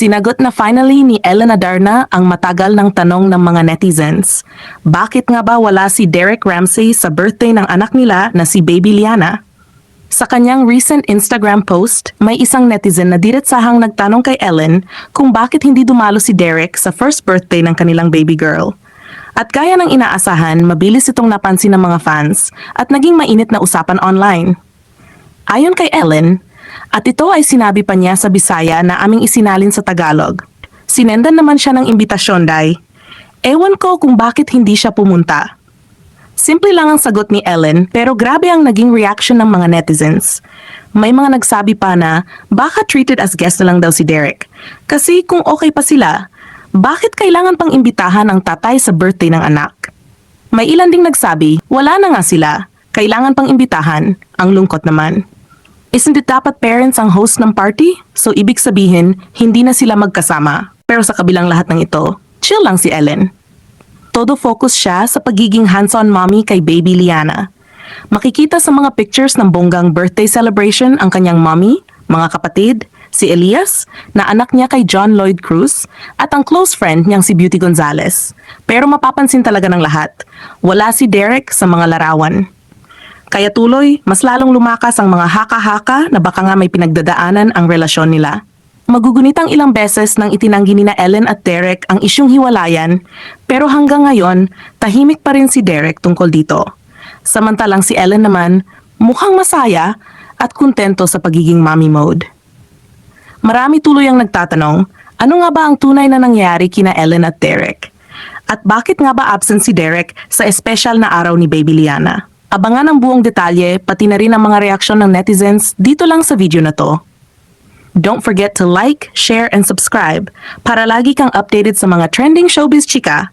Sinagot na finally ni Ellen Adarna ang matagal ng tanong ng mga netizens. Bakit nga ba wala si Derek Ramsey sa birthday ng anak nila na si Baby Liana? Sa kanyang recent Instagram post, may isang netizen na diretsahang nagtanong kay Ellen kung bakit hindi dumalo si Derek sa first birthday ng kanilang baby girl. At gaya ng inaasahan, mabilis itong napansin ng mga fans at naging mainit na usapan online. Ayon kay Ellen, at ito ay sinabi pa niya sa Bisaya na aming isinalin sa Tagalog. Sinendan naman siya ng imbitasyon, Day. Ewan ko kung bakit hindi siya pumunta. Simple lang ang sagot ni Ellen pero grabe ang naging reaction ng mga netizens. May mga nagsabi pa na baka treated as guest na lang daw si Derek. Kasi kung okay pa sila, bakit kailangan pang imbitahan ang tatay sa birthday ng anak? May ilan ding nagsabi, wala na nga sila. Kailangan pang imbitahan. Ang lungkot naman. Isn't it dapat parents ang host ng party? So ibig sabihin, hindi na sila magkasama. Pero sa kabilang lahat ng ito, chill lang si Ellen. Todo focus siya sa pagiging hands-on mommy kay baby Liana. Makikita sa mga pictures ng bonggang birthday celebration ang kanyang mommy, mga kapatid, si Elias, na anak niya kay John Lloyd Cruz, at ang close friend niyang si Beauty Gonzales. Pero mapapansin talaga ng lahat, wala si Derek sa mga larawan. Kaya tuloy, mas lalong lumakas ang mga haka-haka na baka nga may pinagdadaanan ang relasyon nila. Magugunitang ilang beses nang itinanggi ni na Ellen at Derek ang isyong hiwalayan, pero hanggang ngayon, tahimik pa rin si Derek tungkol dito. Samantalang si Ellen naman, mukhang masaya at kontento sa pagiging mommy mode. Marami tuloy ang nagtatanong, ano nga ba ang tunay na nangyari kina Ellen at Derek? At bakit nga ba absent si Derek sa espesyal na araw ni Baby Liana? Abangan ang buong detalye, pati na rin ang mga reaksyon ng netizens dito lang sa video na to. Don't forget to like, share, and subscribe para lagi kang updated sa mga trending showbiz chika